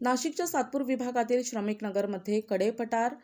नाशिकच्या सातपूर विभागातील श्रमिक नगरमध्ये कडेपटार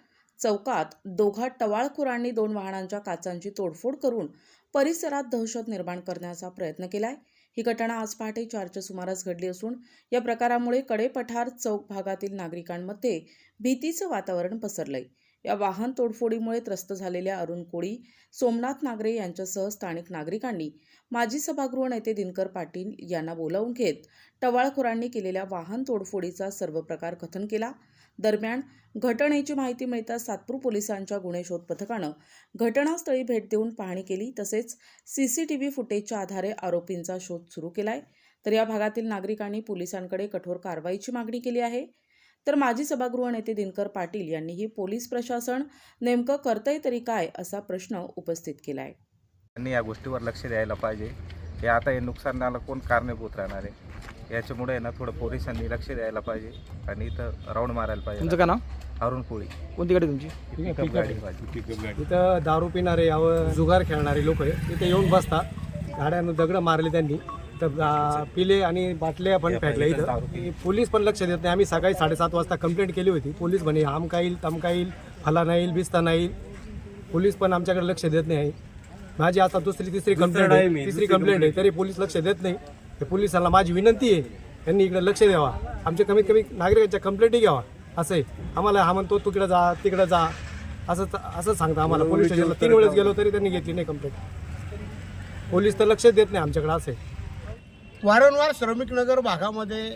चौकात दोघा टवाळखोरांनी दोन वाहनांच्या काचांची तोडफोड करून परिसरात दहशत निर्माण करण्याचा प्रयत्न केलाय. ही घटना आज पहाटे चारच्या सुमारास घडली असून या प्रकारामुळे कडेपठार चौक भागातील नागरिकांमध्ये भीतीचं वातावरण पसरलंय. या वाहन तोडफोडीमुळे त्रस्त झालेल्या अरुण कोळी सोमनाथ नागरे यांच्यासह स्थानिक नागरिकांनी माजी सभागृह नेते दिनकर पाटील यांना बोलावून घेत टवाळखोरांनी केलेल्या वाहन तोडफोडीचा सर्व प्रकार कथन केला. दरम्यान घटनेची माहिती मिळताच सातपूर पोलिसांच्या गुन्हे शोध पथकानं घटनास्थळी भेट देऊन पाहणी केली. तसेच सीसीटीव्ही फुटेजच्या आधारे आरोपींचा शोध सुरू केलाय. तर या भागातील नागरिकांनी पोलिसांकडे कठोर कारवाईची मागणी केली आहे. तर माजी सभागृह नेते दिनकर पाटील यांनीही पोलीस प्रशासन नेमकं करतंय तरी काय असा प्रश्न उपस्थित केलाय. त्यांनी या गोष्टीवर लक्ष द्यायला पाहिजे. हे आता हे नुकसानाला कोण कारणीभूत राहणार आहे? याच्यामुळे आहे ना थोडं पोलिसांनी लक्ष द्यायला पाहिजे आणि इथं राऊंड मारायला तुमचं पाहिजे काय नाव? अरुण कोळी. कोणती गाडी तुमची? ही पिकअप गाडी. पाहिजे इथं दारू पिणारे यावं जुगार खेळणारे लोक आहे. इथे येऊन बसतात. गाड्यानं दगड मारले त्यांनी. तर आ, पिले आणि बाटल्या पण फेकल्या इथं. पोलीस पण लक्ष देत नाही. आम्ही सकाळी साडेसात वाजता कंप्लेंट केली होती. पोलीस म्हणे आमका येईल तमका येईल फलाना येईल बिस्ताना येईल. पोलीस पण आमच्याकडे लक्ष देत नाही. माझी आता दुसरी तिसरी कंप्लेंट आहे. तिसरी कंप्लेंट आहे. तरी पोलीस लक्ष देत नाही. ते पोलिसांना माझी विनंती आहे त्यांनी इकडे लक्ष द्यावा. आमचे कमीत कमी नागरिकांच्या कंप्लेंटही घ्यावा. असं आहे. आम्हाला हा म्हणतो तिकडे जा तिकडे जा. असं असं सांगता आम्हाला. पोलीस स्टेशनला तीन वेळेस गेलो तरी त्यांनी घेतली नाही कंप्लेंट पोलीस तर लक्ष देत नाही आमच्याकडे असं आहे. वारंवार श्रमिक नगर भागामध्ये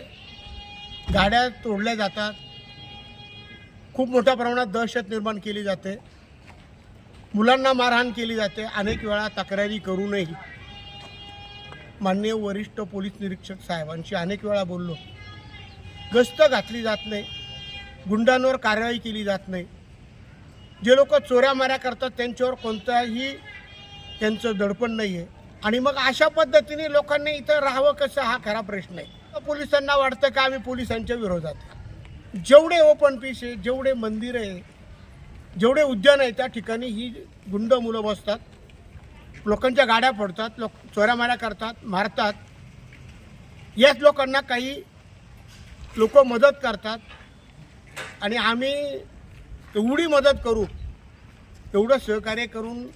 गाड्या तोडल्या जातात. खूप मोठ्या प्रमाणात दहशत निर्माण केली जाते. मुलांना मारहाण केली जाते. अनेक वेळा तक्रारी करूनही. माननीय वरिष्ठ पोलीस निरीक्षक साहेबांशी अनेक वेळा बोललो. गस्त घातली जात नाही. गुंडांवर कारवाई केली जात नाही. जे लोक चोऱ्या माऱ्या करतात त्यांच्यावर कोणताही त्यांचं दडपण नाही आहे आणि मग अशा पद्धतीने लोकांनी इथं राहावं कसं हा खरा प्रश्न आहे. पोलिसांना वाटतं का आम्ही पोलिसांच्या विरोधात जेवढे ओपन पीस आहे जेवढे मंदिर आहे जेवढे उद्यान आहे त्या ठिकाणी ही गुंड मुलं बसतात. लोकांच्या गाड्या पडतात लोक चोऱ्यामाऱ्या करतात मारतात. याच लोकांना काही लोक मदत करतात. आणि आम्ही एवढी मदत करू एवढं सहकार्य करून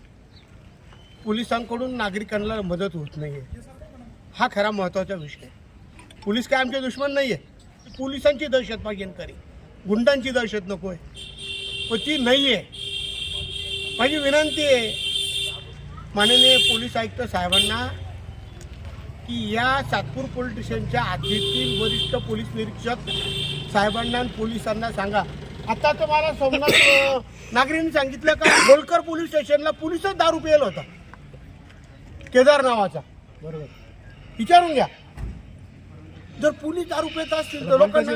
पोलिसांकडून नागरिकांना मदत होत नाही आहे हा खरा महत्त्वाचा विषय आहे. पोलीस काय आमचे दुश्मन नाही आहे पोलिसांची दहशत पाहिजे तरी गुंडांची दहशत नको आहे पण ती नाही आहे माझी विनंती आहे माननीय पोलीस आयुक्त साहेबांना की या सातपूर पोलीस स्टेशनच्या आधीतील वरिष्ठ पोलीस निरीक्षक साहेबांना आणि पोलिसांना सांगा. आता तर मला सोमनाथ नागरिकांनी सांगितलं का होलकर पोलीस स्टेशनला पोलिसच दारू पियल होता. केदार नावाचा. बरोबर. विचारून घ्या. जर पोलीस दारू पित असतील तर लोकांना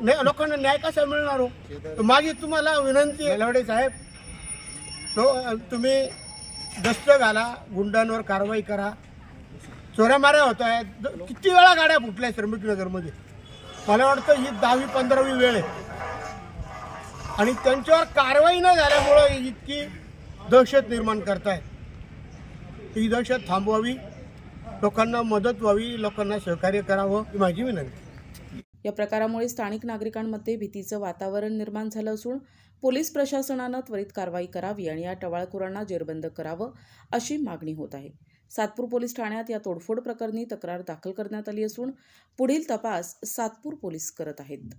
नाही, लोकांना न्याय कसा मिळणार हो? माझी तुम्हाला विनंती आहे लवडे साहेब. तो तुम्ही गस्त घाला गुंडांवर कारवाई करा. चोऱ्या माऱ्या होत आहेत. किती वेळा गाड्या फुटल्या श्रमिक नगरमध्ये मला वाटतं ही दहावी पंधरावी वेळ आहे. आणि त्यांच्यावर कारवाई न झाल्यामुळं इतकी दहशत निर्माण करतायत. ही दहशत थांबवावी लोकांना मदत व्हावी लोकांना सहकार्य करावं ही माझी विनंती. या प्रकारामुळे स्थानिक नागरिकांमध्ये भीतीचं वातावरण निर्माण झालं असून पोलीस प्रशासनानं त्वरित कारवाई करावी आणि या टवाळखोरांना जेरबंद करावं अशी मागणी होत आहे. सातपूर पोलीस ठाण्यात या तोडफोड प्रकरणी तक्रार दाखल करण्यात आली असून पुढील तपास सातपूर पोलीस करत आहेत.